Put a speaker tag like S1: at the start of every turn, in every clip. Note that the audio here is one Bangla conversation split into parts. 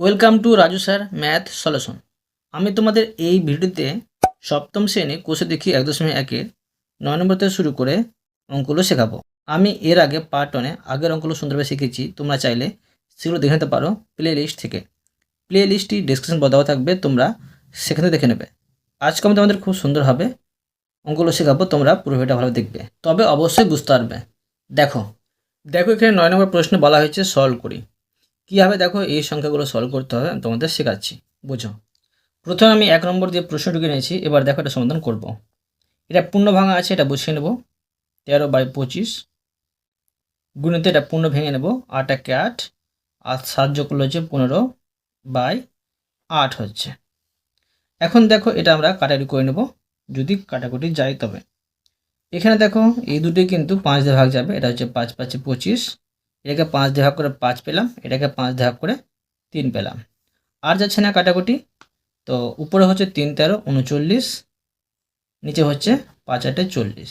S1: Welcome to Raju sir math solution আমি তোমাদের এই ভিডিওতে সপ্তম শ্রেণি কোষে দেখি এক দশমিক একের নয় নম্বর থেকে শুরু করে অঙ্কগুলো শেখাবো। আমি এর আগে পার্ট ওয়ানে আগের অঙ্কগুলো সুন্দরভাবে শিখেছি, তোমরা চাইলে সেগুলো দেখে নিতে পারো প্লে লিস্ট থেকে প্লে লিস্টটি ডিসক্রিপশন দেওয়া থাকবে, তোমরা সেখানে দেখে নেবে। আজকে আমি তোমাদের খুব সুন্দরভাবে অঙ্কগুলো শেখাবো, তোমরা পুরো ভিডিওটা ভালো দেখবে। তবে অবশ্যই বুঝতে পারবে। দেখো দেখো এখানে নয় নম্বর প্রশ্ন বলা হয়েছে সলভ করি। কীভাবে দেখো এই সংখ্যাগুলো সলভ করতে হবে, আমি তোমাদের শেখাচ্ছি বুঝো প্রথমে আমি এক নম্বর দিয়ে প্রশ্ন ঢুকে নিয়েছি, এবার দেখো এটা সমাধান করব। এটা পূর্ণ ভাঙা আছে, এটা বসিয়ে নেব। তেরো বাই পঁচিশ গুণিতে এটা পূর্ণ ভেঙে নেব, আট একে আট, আর সাহায্য করলে হচ্ছে পনেরো বাই আট হচ্ছে। এখন দেখো এটা আমরা কাটাকুটি করে নেব, যদি কাটাকুটি যায় তবে। এখানে দেখো এই দুটি কিন্তু পাঁচ দিয়ে ভাগ যাবে, এটা হচ্ছে পাঁচ পাঁচে পঁচিশ এটাকে পাঁচ দিয়ে ভাগ করে পাঁচ পেলাম, এটাকে পাঁচ দিয়ে ভাগ করে তিন পেলাম। আর যাচ্ছে না কাটাকুটি, তো উপরে হচ্ছে তিন তেরো, উনচল্লিশ, নিচে হচ্ছে পাঁচ আটে চল্লিশ।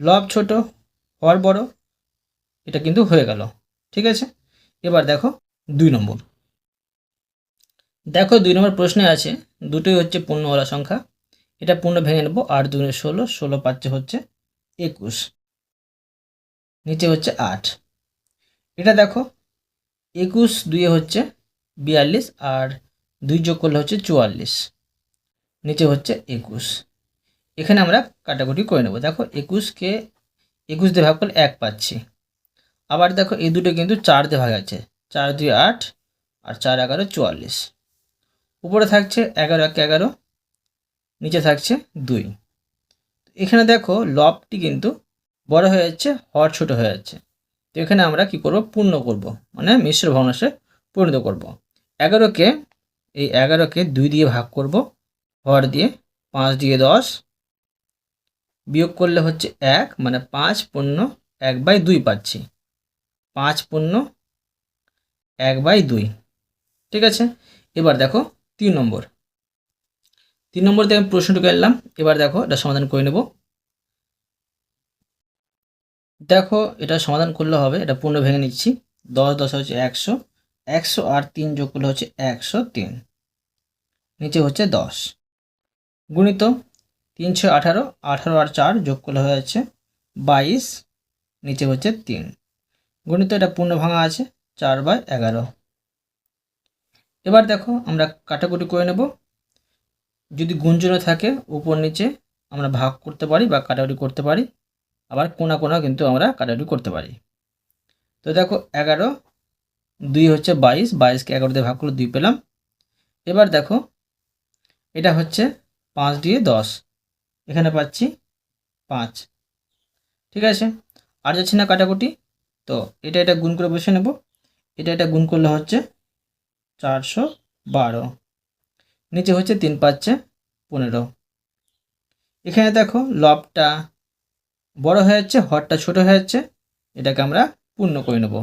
S1: লব ছোট হওয়ার বড়, এটা কিন্তু হয়ে গেল, ঠিক আছে? এবার দেখো দুই নম্বর। দেখো দুই নম্বর প্রশ্নে আছে, দুটোই হচ্ছে পূর্ণওয়ালা সংখ্যা, এটা পূর্ণ ভেঙে নেব, আট দুগুণে ষোলো ষোলো পাঁচে হচ্ছে একুশ, নিচে হচ্ছে আট। এটা দেখো, একুশ দুইয়ে হচ্ছে বিয়াল্লিশ আর দুই যোগ করলে হচ্ছে চুয়াল্লিশ, নিচে হচ্ছে একুশ। এখানে আমরা কাটাকুটি করে নেব। দেখো একুশকে একুশ দিয়ে ভাগ করলে এক পাচ্ছি। আবার দেখো, এই দুটো কিন্তু চার দিয়ে ভাগ আছে। চার দুই আট আর চার এগারো চুয়াল্লিশ। উপরে থাকছে এগারো এক এগারো, নিচে থাকছে দুই। এখানে দেখো, লবটি কিন্তু বড় হয়ে যাচ্ছে, হর ছোট হয়ে যাচ্ছে। তো এখানে আমরা কি করব? পূর্ণ করব। মানে মিশ্র ভগ্নাংশে পরিণত করব। এগারোকে এই এগারোকে দুই দিয়ে ভাগ করব। হর দিয়ে পাঁচ দিয়ে দশ। বিয়োগ করলে হচ্ছে এক মানে পাঁচ পূর্ণ এক বাই দুই পাচ্ছি। পাঁচ পূর্ণ এক বাই দুই। ঠিক আছে? এবার দেখো তিন নম্বর। তিন নম্বর থেকে আমি প্রশ্নটুকু এলাম। এবার দেখো এটা সমাধান করে নেব। দেখো এটা সমাধান করলে হবে, এটা পূর্ণ ভেঙে নিচ্ছি। দশ দশ হচ্ছে একশো একশো আর তিন যোগ করলে হচ্ছে একশো তিন। নিচে হচ্ছে দশ। গুণিত তিনশো আঠারো আঠারো আর চার যোগ করলে হয়ে যাচ্ছে বাইশ, নিচে হচ্ছে তিন। গণিত এটা পূর্ণ ভাঙা আছে, চার বাই এগারো। এবার দেখো আমরা কাটাকুটি করে নেব। যদি গুঞ্জনে থাকে, উপর নিচে আমরা ভাগ করতে পারি বা কাটাকুটি করতে পারি। আবার কোনা কোনা কিন্তু আমরা কাটাকুটি করতে পারি। তো দেখো এগারো, দুই হচ্ছে বাইশ, বাইশকে এগারো দিয়ে ভাগ করলে দুই পেলাম। এবার দেখো, এটা হচ্ছে পাঁচ দিয়ে দশ। এখানে পাচ্ছি পাঁচ। ঠিক আছে? আর যাচ্ছে না কাটাকুটি, তো এটা এটা গুণ করে বসে নেব। এটা এটা গুণ করলে হচ্ছে চারশো বারো। নিচে হচ্ছে তিন পাচ্ছে পনেরো। এখানে দেখো লবটা বড় হয়ে যাচ্ছে, হরটা ছোট হয়ে যাচ্ছে, এটাকে আমরা পূর্ণ করে নেব।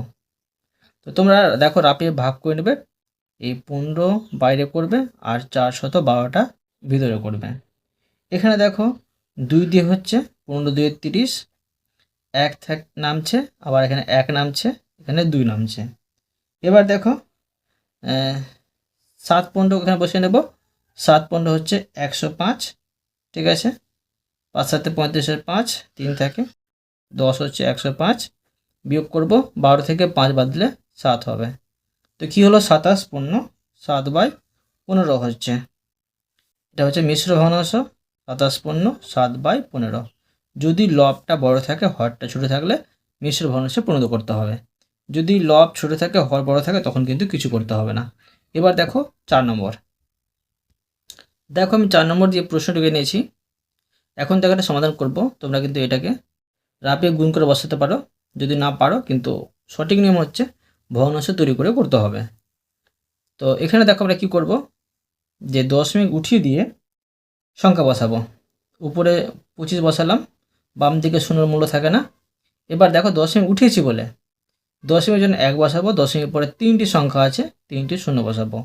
S1: তো তোমরা দেখো রাপিয়ে ভাগ করে নেবে, এই পনেরো বাইরে করবে আর চার শত বারোটা ভিতরে করবে। এখানে দেখো দুই দিয়ে হচ্ছে, পনেরো দুই তিরিশ, এক থাক নামছে, আবার এখানে এক নামছে, এখানে দুই নামছে। এবার দেখো সাত পনেরো এখানে বসে নেব, সাত পনেরো হচ্ছে একশো পাঁচ, ঠিক আছে? পাঁচ সাথে পঁয়ত্রিশের পাঁচ, তিন থাকে, দশ হচ্ছে একশো পাঁচ, বিয়োগ করব বারো থেকে পাঁচ বাদ দিলে সাত হবে। তো কী হলো? সাতাশ পূর্ণ সাত বাই পনেরো হচ্ছে। এটা হচ্ছে মিশ্র ভগ্নাংশ সাতাশ পূর্ণ সাত বাই পনেরো। যদি লবটা বড় থাকে, হরটা ছোটো থাকলে মিশ্র ভগ্নাংশে পরিণত করতে হবে। যদি লব ছোটো থাকে, হর বড় থাকে, তখন কিন্তু কিছু করতে হবে না। এবার দেখো চার নম্বর। দেখো আমি চার নম্বর দিয়ে প্রশ্নটিকে নিয়েছি। এখন দেখো এটা সমাধান করব। তোমরা কিন্তু এটাকে রাপিয়ে গুণ করে বসাতে পারো। যদি না পারো কিন্তু সঠিক নিয়ম হচ্ছে ভগ্নাংশ তৈরি করে করতে হবে। তো এখানে দেখো আমরা কী করব? যে দশমিক উঠিয়ে দিয়ে সংখ্যা বসাবো। উপরে পঁচিশ বসালাম, বাম দিকে শূন্যর মূল্য থাকে না। এবার দেখো দশমিক উঠিয়েছি বলে। দশমিকের জন্য এক বসাবো, দশমিকের পরে তিনটি সংখ্যা আছে, তিনটি শূন্য বসাবো।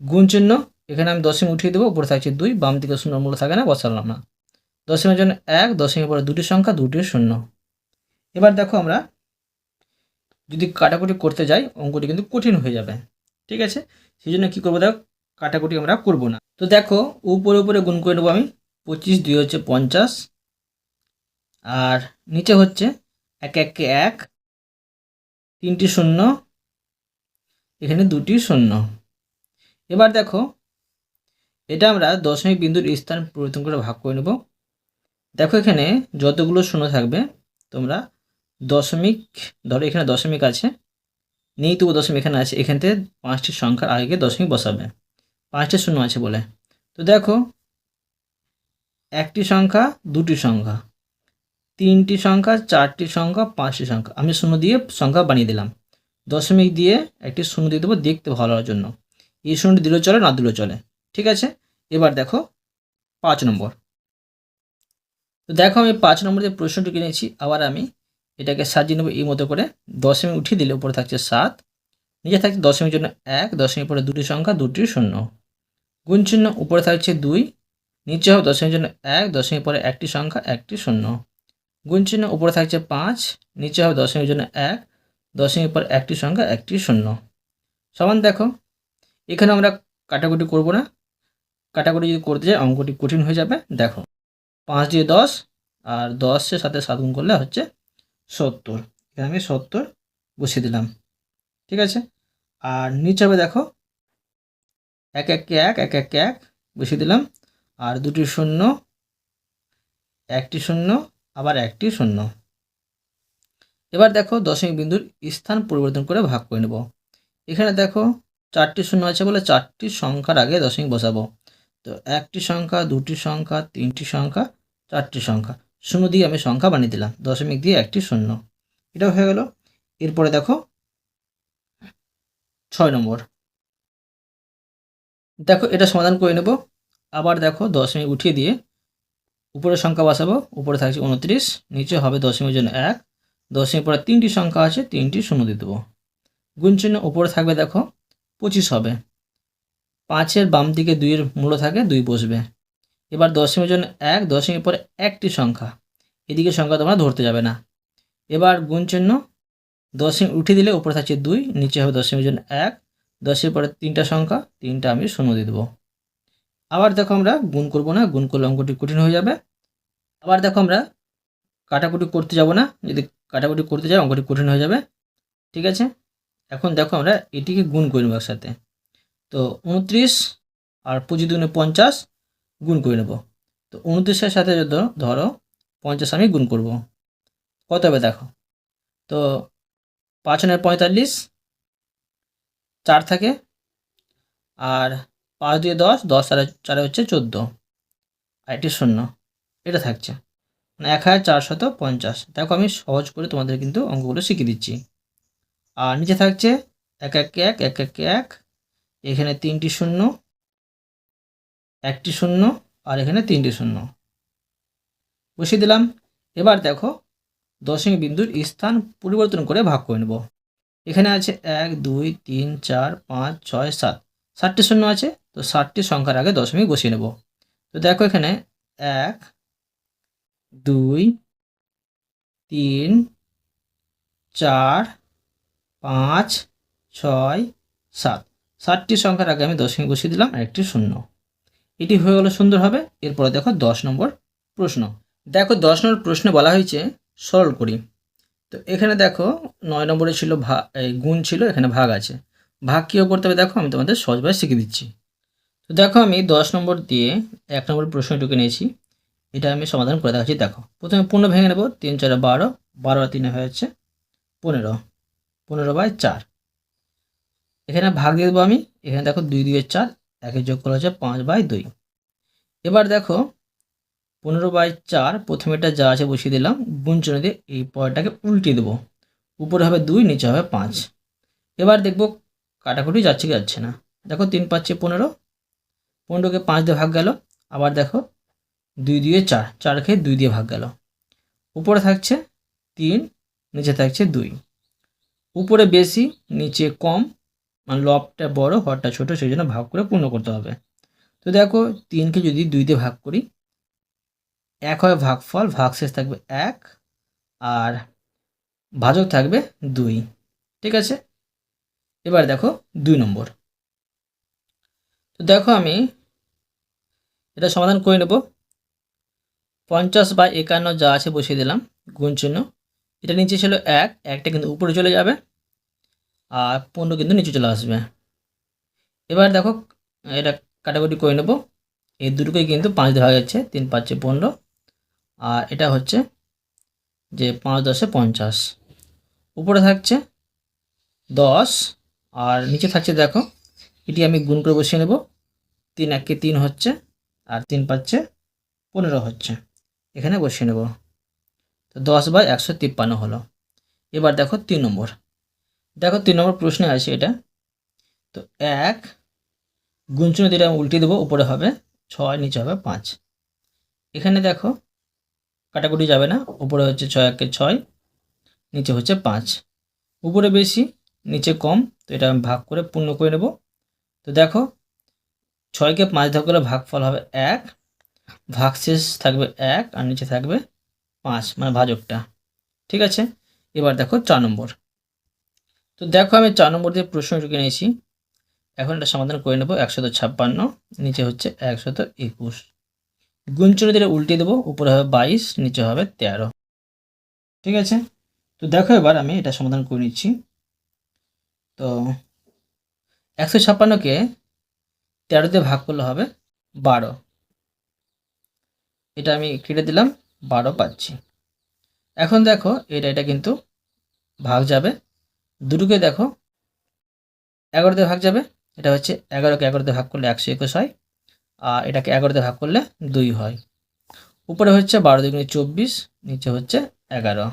S1: গুণ চিহ্ন, এখানে আমি দশমিক উঠিয়ে দেবো, উপরে থাকছে দুই, বাম দিকে শূন্য মূল্য থাকে না, বসালাম না। দশমিকের জন্য এক, দশমিকের পরে দুটি সংখ্যা, দুটি শূন্য। এবার দেখো আমরা যদি কাটাকুটি করতে যাই, অঙ্কটি কিন্তু কঠিন হয়ে যাবে। ঠিক আছে? সেই জন্য কী করব দেখো, কাটাকুটি আমরা করব না। তো দেখো, উপরে উপরে গুণ করে নেব আমি পঁচিশ, দুই হচ্ছে পঞ্চাশ, আর নিচে হচ্ছে এক এককে এক, তিনটি শূন্য, এখানে দুটি শূন্য। এবার দেখো, এটা আমরা দশমিক বিন্দুর স্থান পরিবর্তন করে ভাগ করে নেব। দেখো এখানে যতগুলো শূন্য থাকবে, তোমরা দশমিক, ধরো এখানে দশমিক আছে, নেই তবু দশমিক এখানে আছে, এখান থেকে পাঁচটি সংখ্যার আগে দশমিক বসাবে। পাঁচটি শূন্য আছে বলে। তো দেখো, একটি সংখ্যা, দুটি সংখ্যা, তিনটি সংখ্যা, চারটি সংখ্যা, পাঁচটি সংখ্যা। আমি শূন্য দিয়ে সংখ্যা বানিয়ে দিলাম। দশমিক দিয়ে একটি শূন্য দিয়ে দেবো দেখতে ভালো হওয়ার জন্য। এই শূন্যটি দিলেও চলে না দিলেও চলে। ঠিক আছে? এবার দেখো, পাঁচ নম্বর। তো দেখো আমি পাঁচ নম্বর যে প্রশ্নটি কিনেছি আবার আমি এটাকে সাজিয়ে নেব, এই মতো করে দশমিক উঠিয়ে দিলে উপরে থাকছে সাত, নিচে থাকছে দশমিক জন্য এক দশমিক পরে দুটি সংখ্যা, দুটি শূন্য। গুণ চিহ্ন, উপরে থাকছে দুই, নিচে হবে দশমিক জন্য এক দশমিক পরে একটি সংখ্যা, একটি শূন্য। গুণ চিহ্ন, উপরে থাকছে পাঁচ, নিচে হবে দশমিক জন্য এক দশমিক পর একটি সংখ্যা, একটি শূন্য। সমান দেখো, এখানে আমরা কাটাকুটি করব না। কাটাকুটি যদি করতে যাই, অঙ্কটি কঠিন হয়ে যাবে, দেখো। পাঁচ দিয়ে দশ, আর দশের সাথে সাত গুণ করলে হচ্ছে সত্তর। এখানে আমি সত্তর বসিয়ে দিলাম। ঠিক আছে? আর নিচে হবে দেখো, এক এককে এক এক এককে এক বসিয়ে দিলাম। আর দুটি শূন্য, একটি শূন্য, আবার একটি শূন্য। এবার দেখো দশমিক বিন্দুর স্থান পরিবর্তন করে ভাগ করে নেব। এখানে দেখো চারটি শূন্য আছে বলে চারটি সংখ্যার আগে দশমিক বসাবো। তো একটি সংখ্যা, দুটি সংখ্যা, তিনটি সংখ্যা, চারটি সংখ্যা। শূন্য দিয়ে আমি সংখ্যা বানিয়ে দিলাম। দশমিক দিয়ে একটি শূন্য। এটাও হয়ে গেল। এরপরে দেখো, ছয় নম্বর। দেখো, এটা সমাধান করে নেব। আবার দেখো, দশমিক উঠিয়ে দিয়ে উপরে সংখ্যা বসাবো। উপরে থাকছে উনত্রিশ, নিচে হবে দশমিক জন্য এক। দশমিক পরে তিনটি সংখ্যা আছে, তিনটি শূন্য দিয়ে দেবো। গুণ চিহ্ন উপরে থাকবে, দেখো, পঁচিশ হবে। পাঁচের বাম দিকে দুইয়ের মূল্য থাকে, দুই বসবে। এবার দশমিক জন্য এক দশমিক পরে একটি সংখ্যা। এদিকে সংখ্যা তোমরা ধরতে যাবে না। এবার গুণ চিহ্ন, দশমিক উঠে দিলে উপরে থাকছে দুই, নিচে হবে দশমিক জন্য এক দশের পরে তিনটা সংখ্যা, তিনটা আমি শূন্য দিয়ে দেবো। আবার দেখো আমরা গুণ করব না, গুণ করলে অঙ্কটি কঠিন হয়ে যাবে। আবার দেখো আমরা কাটাকুটি করতে যাব না, যদি কাটাকুটি করতে যাই অঙ্কটি কঠিন হয়ে যাবে। ঠিক আছে? এখন দেখো আমরা এটিকে গুণ করে একসাথে। তো উনত্রিশ আর পঁচিশ দুগুণে পঞ্চাশ গুণ করে নেব। তো উনত্রিশের সাথে ধরো পঞ্চাশ আমি গুণ করব। কত হবে দেখো? তো পাঁচ নয় পঁয়তাল্লিশ, চার থাকে, আর পাঁচ দিয়ে দশ দশ চারে চারে হচ্ছে চোদ্দ। আর এটি শূন্য, এটা থাকছে। মানে এক হাজার চারশত পঞ্চাশ। দেখো আমি সহজ করে তোমাদের কিন্তু অঙ্কগুলো শিখিয়ে দিচ্ছি। আর নিচে থাকছে এক এক এক এক এক এক এখানে তিনটি শূন্য, একটি শূন্য, আর এখানে তিনটি শূন্য। বসিয়ে দিলাম। এবার দেখো, দশমিক বিন্দুর স্থান পরিবর্তন করে ভাগ করে নেব। এখানে আছে এক, দুই, তিন, চার, পাঁচ, ছয়, সাত। ষাটটি শূন্য আছে, তো ষাটটি সংখ্যার আগে দশমিক বসিয়ে নেব। তো দেখো এখানে এক, দুই, তিন, চার, পাঁচ, ছয়, সাত। ষাটটি সংখ্যার আগে আমি দশমিক বসিয়ে দিলাম, আর একটি শূন্য। এটি হয়ে গেলো সুন্দর হবে। এরপরে দেখো দশ নম্বর প্রশ্ন। দেখো দশ নম্বর প্রশ্নে বলা হয়েছে, সরল করি। তো এখানে দেখো নয় নম্বরে ছিল ভা গুণ ছিল, এখানে ভাগ আছে। ভাগ কীও করতে হবে? দেখো আমি তোমাদের সহজভাবে শিখে দিচ্ছি। তো দেখো আমি দশ নম্বর দিয়ে এক নম্বর প্রশ্নটুকু নিয়েছি। এটা আমি সমাধান করে দেখাচ্ছি, দেখো। প্রথমে পূর্ণ ভেঙে নেব, তিন চারে বারো বারো তিনে হয়েছে পনেরো। পনেরো বাই চার। এখানে ভাগ দিয়ে দেবো আমি। এখানে দেখো দুই দুইয়ের চার একের যোগ করা হচ্ছে পাঁচ বাই দুই। এবার দেখো পনেরো বাই চার প্রথমেটা যা আছে বসিয়ে দিলাম গুঞ্চনে দিয়ে এই পরেরটাকে উল্টিয়ে দেবো। উপরে হবে দুই, নিচে হবে পাঁচ। এবার দেখব কাটাকুটি যাচ্ছে কি যাচ্ছে না। দেখো তিন পাচ্ছে পনেরো, পনেরোকে পাঁচ দিয়ে ভাগ গেল। আবার দেখো দুই দিয়ে চার চার খেয়ে দুই দিয়ে ভাগ গেল। উপরে থাকছে তিন, নিচে থাকছে দুই। উপরে বেশি, নিচে কম মানে লবটা বড়, হরটা ছোট, সেই জন্য ভাগ করে পূর্ণ করতে হবে। তো দেখো, তিনকে যদি দুই দিয়ে ভাগ করি, এক হয় ভাগফল, ভাগশেষ থাকবে এক, আর ভাজক থাকবে দুই। ঠিক আছে? এবার দেখো, দুই নম্বর। তো দেখো আমি এটা সমাধান করে নেব। পঞ্চাশ বা একান্ন যা আছে বসিয়ে দিলাম, গুণ চিহ্ন। এটা নিচে ছিল এক, একটা কিন্তু উপরে চলে যাবে। আর পনেরো কিন্তু নিচে চলে আসবে। এবার দেখো, এটা কাটাকুটি করে নেব। এই দুটোকেই কিন্তু পাঁচ দেওয়া যাচ্ছে তিন পাঁচে পনেরো। আর এটা হচ্ছে যে পাঁচ দশে পঞ্চাশ। উপরে থাকছে দশ। আর নিচে থাকছে দেখো, এটি আমি গুণ করে বসিয়ে নেব। তিন একে তিন হচ্ছে, আর তিন পাচ্ছে পনেরো হচ্ছে। এখানে বসিয়ে নেব। তো দশ বাই একশো তিপ্পান্ন হলো। এবার দেখো তিন নম্বর। দেখো তিন নম্বর প্রশ্নে আছে এটা। তো এক গুঞ্চুন দিয়ে আমি উল্টে দেবো, উপরে হবে ছয়, নিচে হবে পাঁচ। এখানে দেখো কাটাকুটি যাবে না, উপরে হচ্ছে ছয় একে ছয়, নিচে হচ্ছে পাঁচ। উপরে বেশি, নিচে কম, তো এটা আমি ভাগ করে পূর্ণ করে নেব। তো দেখো, ছয়কে পাঁচ ভাগ করে ভাগফল হবে এক ভাগ শেষ থাকবে এক, আর নিচে থাকবে পাঁচ মানে ভাজকটা। ঠিক আছে? এবার দেখো চার নম্বর। তো দেখো আমি চার নম্বর দিয়ে প্রশ্ন ঢুকে নিয়েছি। এখন এটা সমাধান করে নেব একশত ছাপ্পান্ন, নিচে হচ্ছে একশত একুশ। গুঞ্চনে দিলে উল্টে দেবো, উপরে হবে বাইশ, নিচে হবে তেরো। ঠিক আছে? তো দেখো এবার আমি এটা সমাধান করে নিচ্ছি। তো একশো ছাপ্পান্নকে তেরো দিয়ে ভাগ করলে হবে বারো। এটা আমি কেটে দিলাম, বারো পাচ্ছি। এখন দেখো এটা এটা কিন্তু ভাগ যাবে দুটোকে দেখো, এগারোতে ভাগ যাবে, এটা হচ্ছে এগারোকে এগারোতে ভাগ করলে একশো একুশ হয়, আর এটাকে এগারোতে ভাগ করলে দুই হয়। উপরে হচ্ছে বারো দুগুণে চব্বিশ, নিচে হচ্ছে এগারো।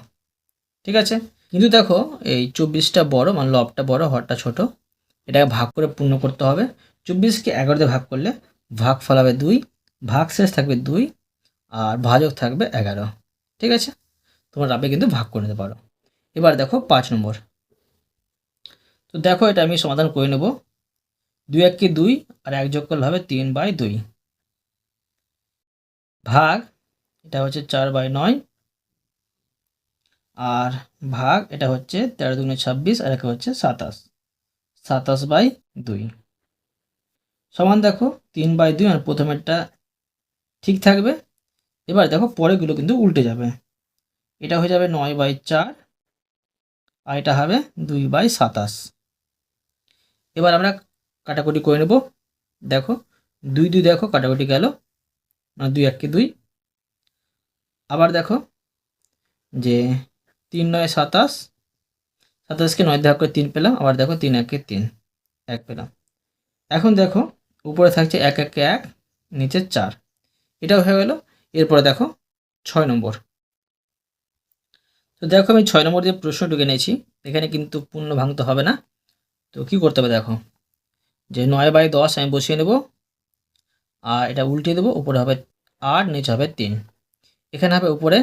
S1: ঠিক আছে? কিন্তু দেখো, এই চব্বিশটা বড় মানে লবটা বড়, হরটা ছোট, এটাকে ভাগ করে পূর্ণ করতে হবে। চব্বিশকে এগারোতে ভাগ করলে ভাগ ফলাবে দুই, ভাগ শেষ থাকবে দুই, আর ভাজক থাকবে এগারো। ঠিক আছে? তোমরা রাবে কিন্তু ভাগ করে নিতে পারো। এবার দেখো পাঁচ নম্বর। তো দেখো এটা আমি সমাধান করে নেব। দুই এককে দুই আর এক যোগ করলে হবে তিন বাই দুই। ভাগ, এটা হচ্ছে চার বাই নয়। আর ভাগ, এটা হচ্ছে তেরো দুগুণে ছাব্বিশ আর একে হচ্ছে সাতাশ। সাতাশ বাই দুই। সমান দেখো, তিন বাই দুই আর প্রথমেরটা ঠিক থাকবে। এবার দেখো পরেগুলো কিন্তু উল্টে যাবে। এটা হয়ে যাবে নয় বাই চার আর এটা হবে দুই বাই সাতাশ। এবার আমরা কাটাকুটি করে নেব। দেখো, দুই দুই দেখো, কাটাকুটি গেল। মানে দুই এককে দুই। আবার দেখো যে তিন নয় সাতাশ, সাতাশকে নয় ভাগ করে তিন পেলাম। আবার দেখো তিন একে তিন, এক পেলাম। এখন দেখো, উপরে থাকছে এক একে এক, নিচে চার। এটাও হয়ে গেল। এরপরে দেখো ছয় নম্বর। তো দেখো আমি ছয় নম্বর দিয়ে প্রশ্ন ঢুকে নিয়েছি এখানে কিন্তু পূর্ণ ভাঙতে হবে না। তো কি করতে হবে দেখো? যে নয় বাই দশ আমি বসিয়ে নেব আর এটা উল্টে দেবো, উপরে হবে আট, নিচে হবে তিন। এখানে হবে উপরে।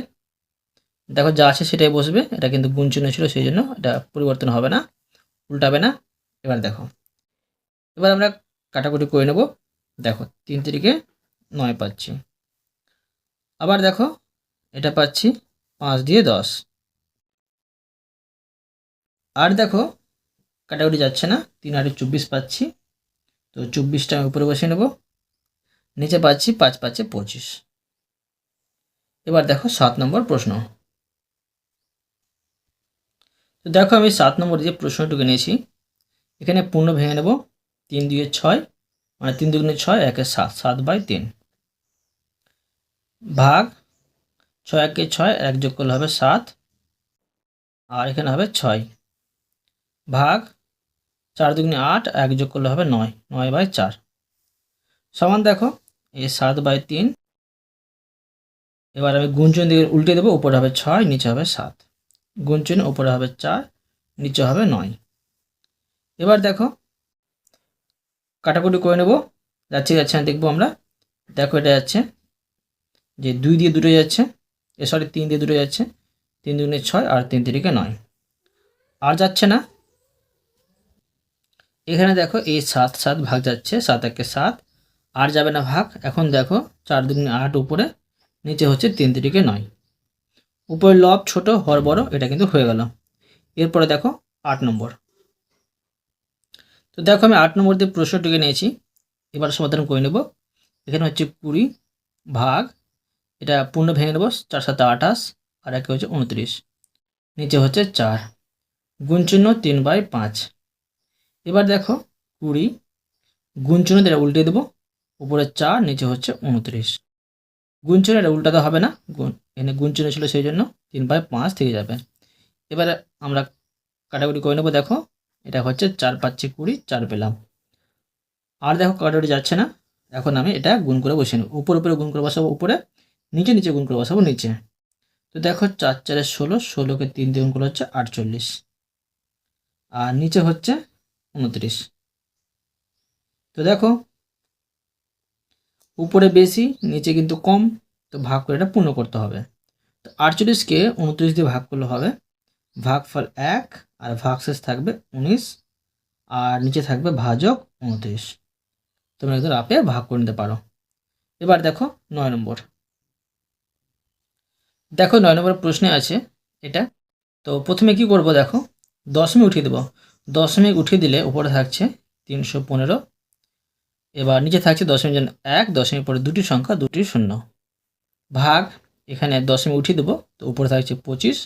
S1: দেখো যা আছে সেটাই বসবে, এটা কিন্তু গুণ চিহ্ন ছিল, সেই জন্য এটা পরিবর্তন হবে না, উল্টাবে না। এবার দেখো, এবার আমরা কাটাকুটি করে নেব। দেখো, তিন তিরিকে নয় পাচ্ছি। আবার দেখো, এটা পাচ্ছি পাঁচ দিয়ে দশ। আর দেখো কাটাকুটি যাচ্ছে না। তিন আটে চব্বিশ পাচ্ছি। তো চব্বিশটা আমি উপরে বসিয়ে নেব। নিচে পাচ্ছি পাঁচ পাঁচে পঁচিশ। এবার দেখো সাত নম্বর প্রশ্ন। তো দেখো আমি সাত নম্বর যে প্রশ্নটুকু নিয়েছি, এখানে পূর্ণ ভেঙে নেব। তিন দুয়ে ছয় মানে তিন দুগুণে ছয়, একে সাত সাত বাই তিন। ভাগ ছয় একে ছয়, এক যোগ করলে হবে সাত, আর এখানে হবে ছয়। ভাগ চার দুগুণে আট, এক যোগ করলে হবে নয় নয় বাই চার। সমান দেখো এই সাত বাই তিন। এবার আমি গুঞ্জন দিকে উল্টে দেবো, উপরে হবে ছয়, নিচে হবে সাত। গুঞ্জন উপরে হবে চার, নিচে হবে নয়। এবার দেখো, কাটাকুটি করে নেব। যাচ্ছে যাচ্ছে না দেখব আমরা। দেখো, এটা যাচ্ছে। যে দুই দিয়ে দুটো যাচ্ছে, এ সরি তিন দিয়ে দুটো যাচ্ছে। তিন দুগুণে ছয় আর তিন তিরিকে নয়। আর যাচ্ছে না। এখানে দেখো এই সাত সাত ভাগ যাচ্ছে, সাত একে সাত। আর যাবে না ভাগ, এখন দেখো চার দুগুণে আট উপরে, নিচে হচ্ছে তিন তিরিকে নয়। উপরে লব ছোট, হর বড়, এটা কিন্তু হয়ে গেল। এরপরে দেখো আট নম্বর। তো দেখো আমি আট নম্বর দিয়ে প্রশ্নটিকে নিয়েছি, এবার সমাধান করে নেব। এখানে হচ্ছে কুড়ি ভাগ, এটা পূর্ণ ভেঙে নেব, চার সাথে আঠাশ, আর একে হচ্ছে উনত্রিশ। নিচে হচ্ছে চার। গুণ চিহ্ন তিন বাই পাঁচ। এবার দেখো কুড়ি চিহ্ন এটা উল্টে দেবো, উপরে চার, নিচে হচ্ছে উনত্রিশ। গুণ চিহ্ন এটা উল্টাতে হবে না, গুণ, এখানে গুণ চিহ্ন ছিল সেই জন্য তিন বাই পাঁচ থেকে যাবে। এবারে আমরা কাটাকুটি করে নেব, দেখো, এটা হচ্ছে চার পাঁচে কুড়ি, চার পেলাম। আর দেখো কাটাকুটি যাচ্ছে না, এখন আমি এটা গুণ করে বসে নেব। উপর উপরে গুণ করে বসাবো, উপরে, নিচে নিচে গুণ করে বসাবো, নিচে। তো দেখো চার চারে ষোলো, ষোলোকে তিন দিয়ে গুণ করে হচ্ছে আটচল্লিশ। আর নিচে হচ্ছে উনত্রিশ। তো দেখো, উপরে বেশি, নিচে কিন্তু কম, তো ভাগ করে এটা পূর্ণ করতে হবে। তো আটচল্লিশকে উনত্রিশ দিয়ে ভাগ করলে হবে ভাগফল এক, আর ভাগশেষ থাকবে উনিশ, আর নিচে থাকবে ভাজক উনত্রিশ। তোমরা একদম আপে ভাগ করে নিতে পারো। এবার দেখো নয় নম্বর। দেখো নয় নম্বর প্রশ্নে আছে এটা। তো প্রথমে কি করব দেখো দশমিক উঠিয়ে দেবো। দশমিক উঠিয়ে দিলে উপরে থাকছে তিনশো পনেরো। এবার নিচে থাকছে দশমিক জন এক, দশমিক পরে দুটি সংখ্যা, দুটি শূন্য। ভাগ, এখানে দশমিক উঠিয়ে দেবো, তো উপরে থাকছে পঁচিশ।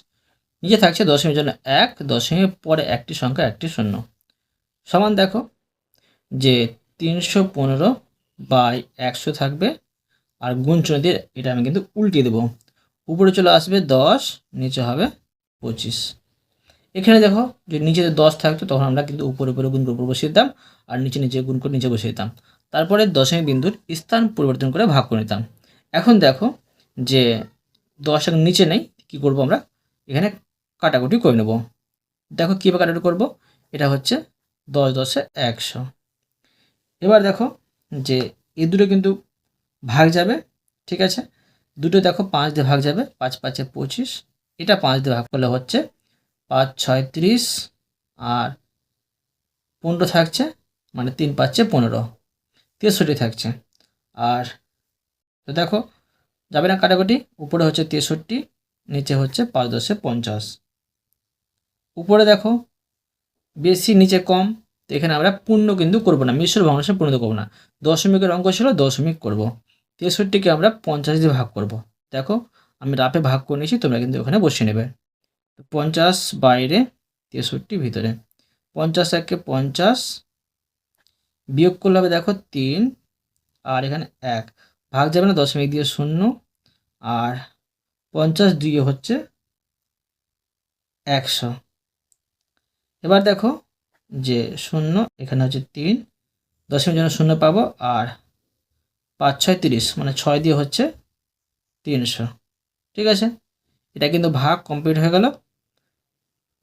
S1: নিচে থাকছে দশমিক জন্য এক, দশমিক পরে একটি সংখ্যা, একটি শূন্য। সমান দেখো যে তিনশো পনেরো বাই একশো থাকবে, আর গুণ দিয়ে এটা আমি কিন্তু উল্টিয়ে দেবো। উপরে চলে আসবে দশ, নিচে হবে পঁচিশ। এখানে দেখো যে নিচে দশ থাকতো, তখন আমরা কিন্তু উপরে উপরে গুণ করে উপরে বসিয়ে দিতাম, আর নিচে নিচে গুণ করে নিচে বসিয়ে দিতাম। তারপরে দশমিক বিন্দুর স্থান পরিবর্তন করে ভাগ করে নিতাম। এখন দেখো যে দশ নিচে নেই, কি করব আমরা? এখানে কাটাকুটি করে নেব। দেখো কীভাবে কাটাকুটি করব? এটা হচ্ছে দশ দশে একশো। এবার দেখো যে এই দুটো কিন্তু ভাগ যাবে, ঠিক আছে? দুটো দেখো পাঁচ দিয়ে ভাগ যাবে, পাঁচ পাঁচে পঁচিশ। এটা পাঁচ দিয়ে ভাগ করলে হচ্ছে পাঁচ, ছয়, তিরিশ আর পনেরো থাকছে মানে তিন, পাঁচে পনেরো। তেষট্টি থাকছে। আর তো দেখো, যাবে না কাটাকুটি উপরে হচ্ছে তেষট্টি, নিচে হচ্ছে পাঁচ দশে পঞ্চাশ। উপরে দেখো, বেশি, নিচে কম, তো এখানে আমরা পূর্ণ কিন্তু করব না, মিশ্র ভগ্নাংশে পূর্ণ করব না। দশমিকের অঙ্ক ছিল, দশমিক করব। তেষট্টিকে আমরা পঞ্চাশ দিয়ে ভাগ করব। দেখো, আমি রাপে ভাগ করে নিয়েছি, তোমরা কিন্তু ওখানে বসিয়ে নেবে। পঞ্চাশ বাইরে তেষট্টি ভিতরে। পঞ্চাশ একে পঞ্চাশ বিয়োগ করলে হবে দেখো তিন, আর এখানে এক। ভাগ যাবে না, দশমিক দিয়ে শূন্য। আর পঞ্চাশ দুই হচ্ছে একশো। এবার দেখো যে শূন্য, এখানে হচ্ছে তিন। দশমিক জন্য শূন্য পাবো, আর পাঁচ, ছয়, তিরিশ মানে ছয় দিয়ে হচ্ছে তিনশো। ঠিক আছে? এটা কিন্তু ভাগ কমপ্লিট হয়ে গেল।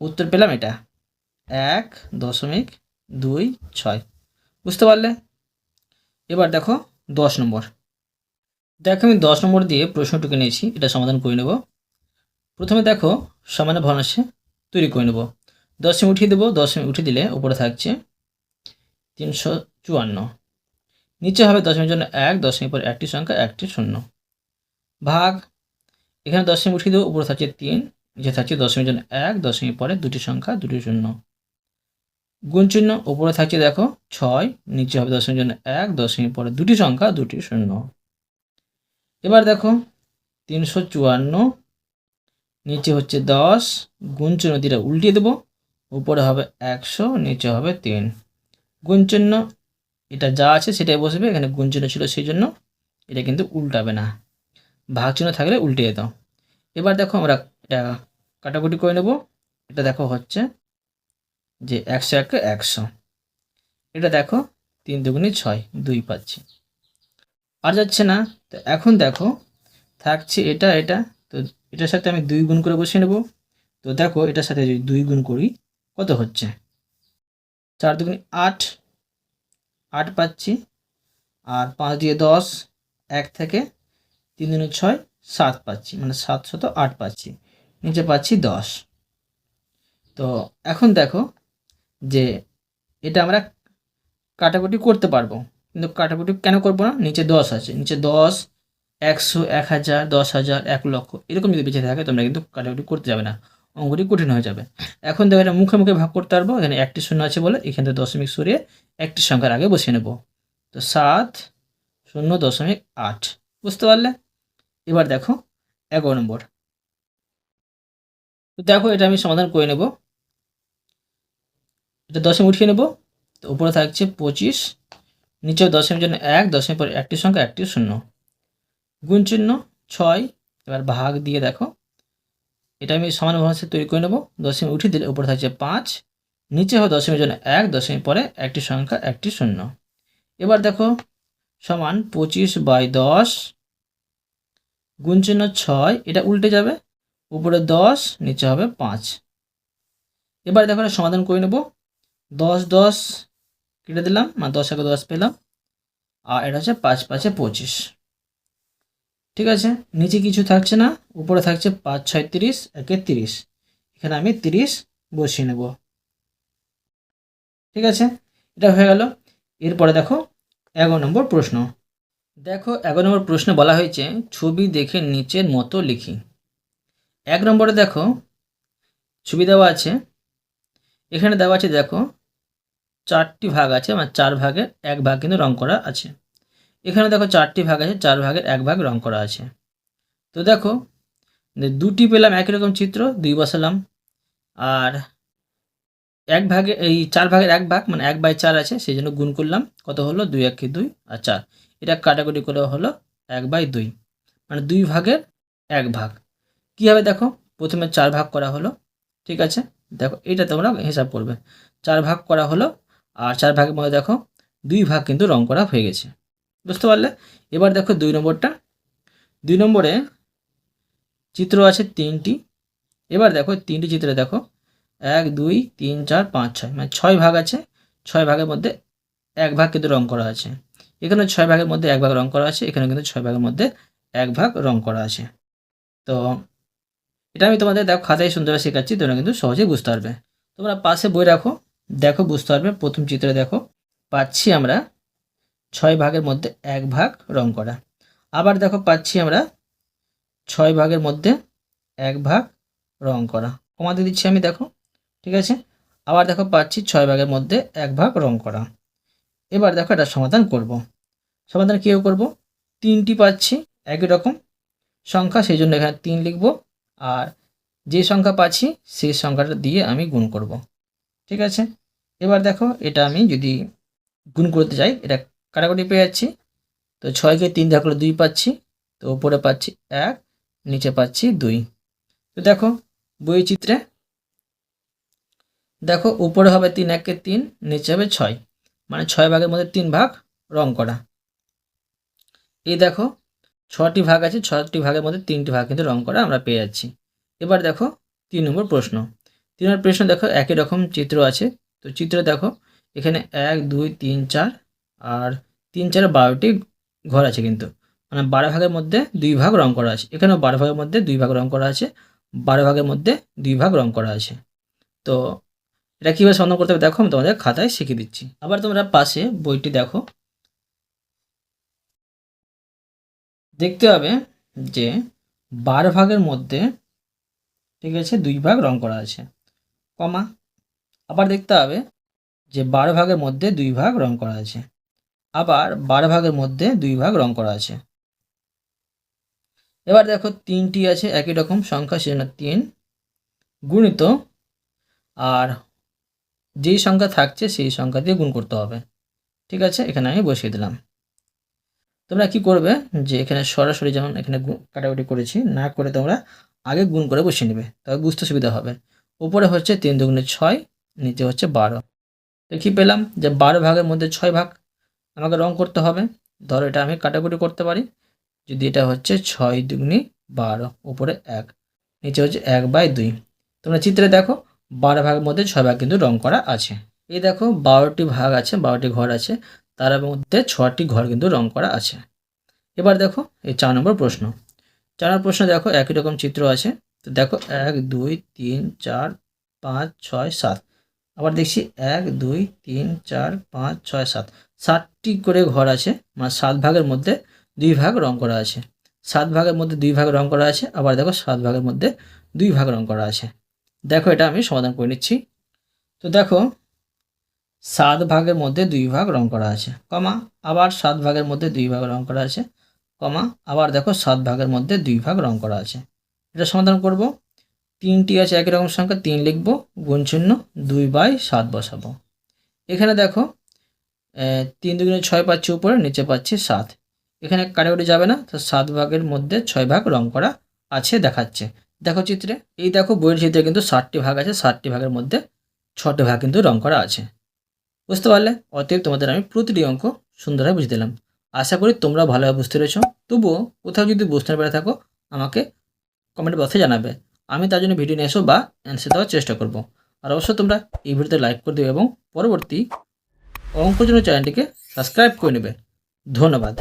S1: উত্তর পেলাম এটা। এক দশমিক দুই ছয়। বুঝতে পারলে? এবার দেখো দশ নম্বর। দেখো আমি দশ নম্বর দিয়ে প্রশ্নটুকু নিয়েছি, এটা সমাধান করে নেব। প্রথমে দেখো সমানে ভগ্নাংশে তৈরি করে নেব। দশমিক উঠিয়ে দেবো, দশমিক উঠিয়ে দিলে উপরে থাকছে তিনশো চুয়ান্ন। নিচে হবে দশমিক জন্য এক দশমিক পর একটি সংখ্যা, একটি শূন্য। ভাগ, এখানে দশমিক উঠিয়ে দেবো, উপরে থাকছে তিন নিচে থাকছে দশমিক জন্য এক, দশমিক পরে দুটি সংখ্যা, দুটি শূন্য। গুণ চিহ্ন, উপরে থাকছে দেখো, ছয়, নিচে হবে দশমিক জন্য এক, দশমিক পরে দুটি সংখ্যা, দুটি শূন্য। এবার দেখো, তিনশো চুয়ান্ন, নিচে হচ্ছে দশ, গুণ চিহ্ন দিয়ে উল্টিয়ে দেবো, উপরে হবে একশো, নিচে হবে তিন। গুণ চিহ্ন, এটা যা আছে সেটাই বসবে, এখানে গুণ চিহ্ন ছিল সেই জন্য এটা কিন্তু উল্টাবে না। ভাগ চিহ্ন থাকলে উল্টে যেত এবার দেখো আমরা এটা কাটাকুটি করে নেব। এটা দেখো হচ্ছে যে একশো এক একশো। এটা দেখো তিন দুগুণি ছয়, দুই পাচ্ছি। আর যাচ্ছে না, তো এখন দেখো থাকছে এটা এটা, তো এটার সাথে আমি দুই গুণ করে বসিয়ে নেব। তো দেখো এটার সাথে যদি দুই গুণ করি, কত হচ্ছে? চার দুগুণি আট আট পাচ্ছি। আর পাঁচ দিয়ে দশ, এক থেকে তিন দিনে ছয়, সাত পাচ্ছি। মানে সাতশত আট পাচ্ছি। নিচে পাচ্ছি দশ। তো এখন দেখো যে এটা আমরা কাটাকুটি করতে পারব। কিন্তু কাটাকুটি কেন করব না? নিচে দশ আছে। নিচে দশ, একশো, এক হাজার, দশ হাজার, এক লক্ষ এরকম যদি বেঁচে থাকে তোমরা কিন্তু কাটাকুটি করতে যাবে না। অঙ্কটি কঠিন হয়ে যাবে। এখন দেখো এটা মুখে মুখে ভাগ করতে পারব। এখানে একটি শূন্য আছে বলে এখান থেকে দশমিক সরিয়ে একটি সংখ্যার আগে বসিয়ে নেব। তো সাত শূন্য দশমিক আট, বুঝতে পারলে? এবার দেখো এগারো নম্বর। তো দেখো, এটা আমি সমাধান করে নেব। এটা দশমিক উঠিয়ে নেব। তো উপরে থাকছে পঁচিশ, নিচে দশমিক জন্য এক দশমিক পর একটি সংখ্যা একটি শূন্য। গুণ চিহ্ন ছয়, এবার ভাগ দিয়ে দেখো। এটা আমি সমান ভাষে তৈরি করে নেব। দশমী উঠিয়ে দিলে উপরে থাকছে পাঁচ, নিচে হয় দশমিক জন্য এক দশমিক পরে একটি সংখ্যা একটি শূন্য। এবার দেখো, সমান পঁচিশ বাই দশ, গুণ চিহ্ন ছয়, এটা উল্টে যাবে। উপরে দশ, নিচে হবে পাঁচ। এবার দেখো এটা সমাধান করে নেব। দশ দশ, কেটে দিলাম মানে দশ একে দশ পেলাম। আর এটা হচ্ছে পাঁচ, পাঁচে পঁচিশ। ঠিক আছে? নিচে কিছু থাকছে না, উপরে থাকছে পাঁচ, ছয়, তিরিশ, একে তিরিশ। এখানে আমি তিরিশ বসিয়ে নেব। ঠিক আছে? এটা হয়ে গেল। এরপরে দেখো, এগারো নম্বর প্রশ্ন। দেখো, এগারো নম্বর প্রশ্নে বলা হয়েছে, ছবি দেখে নিচের মতো লিখি। এক নম্বরে দেখো, ছবি দেওয়া আছে। এখানে দেওয়া আছে, দেখো, চারটি ভাগ আছে মানে চার ভাগের এক ভাগ কিন্তু রং করা আছে। এখানে দেখো, চারটি ভাগ আছে, চার ভাগের এক ভাগ রং করা আছে। তো দেখো দুটি পেলাম একই রকম চিত্র, দুই বসালাম। আর এক ভাগে, এই চার ভাগের এক ভাগ মানে এক বাই চার আছে, সেই জন্য গুণ করলাম, কত হলো? দুই, এক, দুই, আর চার। এটা কাটাকুটি করে হলো এক বাই দুই মানে দুই ভাগের এক ভাগ। কী হবে দেখো? প্রথমে চার ভাগ করা হলো, ঠিক আছে? দেখো, এটা তোমরা হিসাব করবে। চার ভাগ করা হলো, আর চার ভাগের মধ্যে দেখো, দুই ভাগ কিন্তু রং করা হয়ে গেছে। বুঝতে পারলে? এবার দেখো দুই নম্বরটা। দুই নম্বরে চিত্র আছে তিনটি। এবার দেখো, তিনটি চিত্রে দেখো, এক, দুই, তিন, চার, পাঁচ, ছয়। মানে ছয় ভাগ আছে, ছয় ভাগের মধ্যে এক ভাগ কিন্তু রং করা আছে। এখানে ছয় ভাগের মধ্যে এক ভাগ রং করা আছে, এখানে কিন্তু ছয় ভাগের মধ্যে এক ভাগ রং করা আছে। তো এটা আমি তোমাদের দেখো খাতায় সুন্দর শেখাচ্ছি, তোমরা কিন্তু সহজেই বুঝতে পারবে। তোমরা পাশে বই রাখো, দেখো, বুঝতে পারবে। প্রথম চিত্রে দেখো, পাচ্ছি আমরা ছয় ভাগের মধ্যে এক ভাগ রং করা। আবার দেখো, পাচ্ছি আমরা ছয় ভাগের মধ্যে এক ভাগ রং করা। কমাতে দিচ্ছি আমি, দেখো, ঠিক আছে? আবার দেখো, পাচ্ছি ছয় ভাগের মধ্যে এক ভাগ রং করা। এবার দেখো, এটা সমাধান করব। সমাধান কেউ করব? তিনটি পাচ্ছি, একই রকম সংখ্যা, সেই জন্য এখানে তিন লিখব। আর যে সংখ্যা পাচ্ছি, সেই সংখ্যাটা দিয়ে আমি গুণ করব। ঠিক আছে? এবার দেখো, এটা আমি যদি গুণ করতে চাই, এটা কাটাকুটি পেয়ে যাচ্ছি। তো ছয়কে তিন থাকলে দুই পাচ্ছি, তো উপরে পাচ্ছি এক, নিচে পাচ্ছি দুই। তো দেখো বই চিত্রে দেখো, উপরে হবে তিন, একে তিন, নিচে হবে ছয়। মানে ছয় ভাগের মধ্যে তিন ভাগ রং করা। এই দেখো ছটি ভাগ আছে, ছটি ভাগের মধ্যে তিনটি ভাগ কিন্তু রং করা আমরা পেয়ে যাচ্ছি। এবার দেখো তিন নম্বর প্রশ্ন। তিন নম্বর প্রশ্ন দেখো একই রকম চিত্র আছে। তো চিত্র দেখো, এখানে এক, দুই, তিন, চার আর তিন, চার, বারোটি ঘর আছে কিন্তু। মানে বারো ভাগের মধ্যে দুই ভাগ রং করা আছে। এখানেও বারো ভাগের মধ্যে দুই ভাগ রং করা আছে, বারো ভাগের মধ্যে দুই ভাগ রং করা আছে। তো এটা কীভাবে সন্ধান করতে হবে দেখো আমি তোমাদের খাতায় শিখিয়ে দিচ্ছি। আবার তোমরা পাশে বইটি দেখো। দেখতে হবে যে বারো ভাগের মধ্যে, ঠিক আছে, দুই ভাগ রং করা আছে। কমা, আবার দেখতে হবে যে বারো ভাগের মধ্যে দুই ভাগ রং করা আছে। আবার বারো ভাগের মধ্যে দুই ভাগ রং করা আছে। এবার দেখো তিনটি আছে একই রকম সংখ্যা, সেজন্য তিন গুণিত, আর যেই সংখ্যা থাকছে সেই সংখ্যা দিয়ে গুণ করতে হবে। ঠিক আছে, এখানে আমি বসিয়ে দিলাম। তোমরা কি করবে যে এখানে সরাসরি যেমন এখানে কাটাকুটি করেছি, না করে তোমরা আগে গুণ করে বসিয়ে নেবে তবে বুঝতে সুবিধা হবে। উপরে হচ্ছে তিন দুগুণে ছয়, নিচে হচ্ছে বারো। তো কী পেলাম? যে বারো ভাগের মধ্যে ছয় ভাগ আমাকে রং করতে হবে। ধরো এটা আমি কাটাকুটি করতে পারি। যদি এটা হচ্ছে ছয় দুগুনি বারো, উপরে এক, নিচে হচ্ছে এক বাই দুই। তোমরা চিত্রে দেখো, বারো ভাগের মধ্যে ছয় ভাগ কিন্তু রং করা আছে। এই দেখো, বারোটি ভাগ আছে, বারোটি ঘর আছে। তার মধ্যে ছটি ঘর কিন্তু রং করা আছে। এবার দেখো, এই চার নম্বর প্রশ্ন। চার নম্বর প্রশ্ন দেখো একই রকম চিত্র আছে। তো দেখো, এক, দুই, তিন, চার, পাঁচ, ছয়, সাত। আবার দেখছি এক, দুই, তিন, চার, পাঁচ, ছয়, সাত। সাতটি করে ঘর আছে মানে সাত ভাগের মধ্যে দুই ভাগ রং করা আছে। সাত ভাগের মধ্যে দুই ভাগ রং করা আছে, আবার দেখো সাত ভাগের মধ্যে দুই ভাগ রং করা আছে। দেখো এটা আমি সমাধান করে নিচ্ছি। তো দেখো সাত ভাগের মধ্যে দুই ভাগ রং করা আছে। কমা, আবার সাত ভাগের মধ্যে দুই ভাগ রং করা আছে। কমা, আবার দেখো সাত ভাগের মধ্যে দুই ভাগ রং করা আছে। এটা সমাধান করব। তিনটি আছে একই রকম সংখ্যা, তিন লিখব, গুণ দুই বাই সাত বসাবো। এখানে দেখো তিন দুগুণে ছয় পাচ্ছি উপরে, নিচে পাচ্ছি সাত। এখানে কাটাকুটি যাবে না, তো সাত ভাগের মধ্যে ছয় ভাগ রং করা আছে দেখাচ্ছে। দেখো চিত্রে, এই দেখো বইয়ের চিত্রে কিন্তু ষাটটি ভাগ আছে ষাটটি ভাগের মধ্যে ছটি ভাগ কিন্তু রং করা আছে। বুঝতে পারলে? অতএব তোমাদের আমি প্রতিটি অঙ্ক সুন্দরভাবে বুঝে দিলাম। আশা করি তোমরা ভালোভাবে বুঝতে পেরেছ। তবুও কোথাও যদি বুঝতে পেরে থাকো, আমাকে কমেন্ট বক্সে জানাবে। আমি তার জন্য ভিডিও নিয়ে এসো বা অ্যান্সার দেওয়ার চেষ্টা করব। আর অবশ্যই তোমরা এই ভিডিওতে লাইক করে দেবে এবং পরবর্তী অঙ্ক জন্য চ্যানেলটিকে সাবস্ক্রাইব করে নেবে। ধন্যবাদ।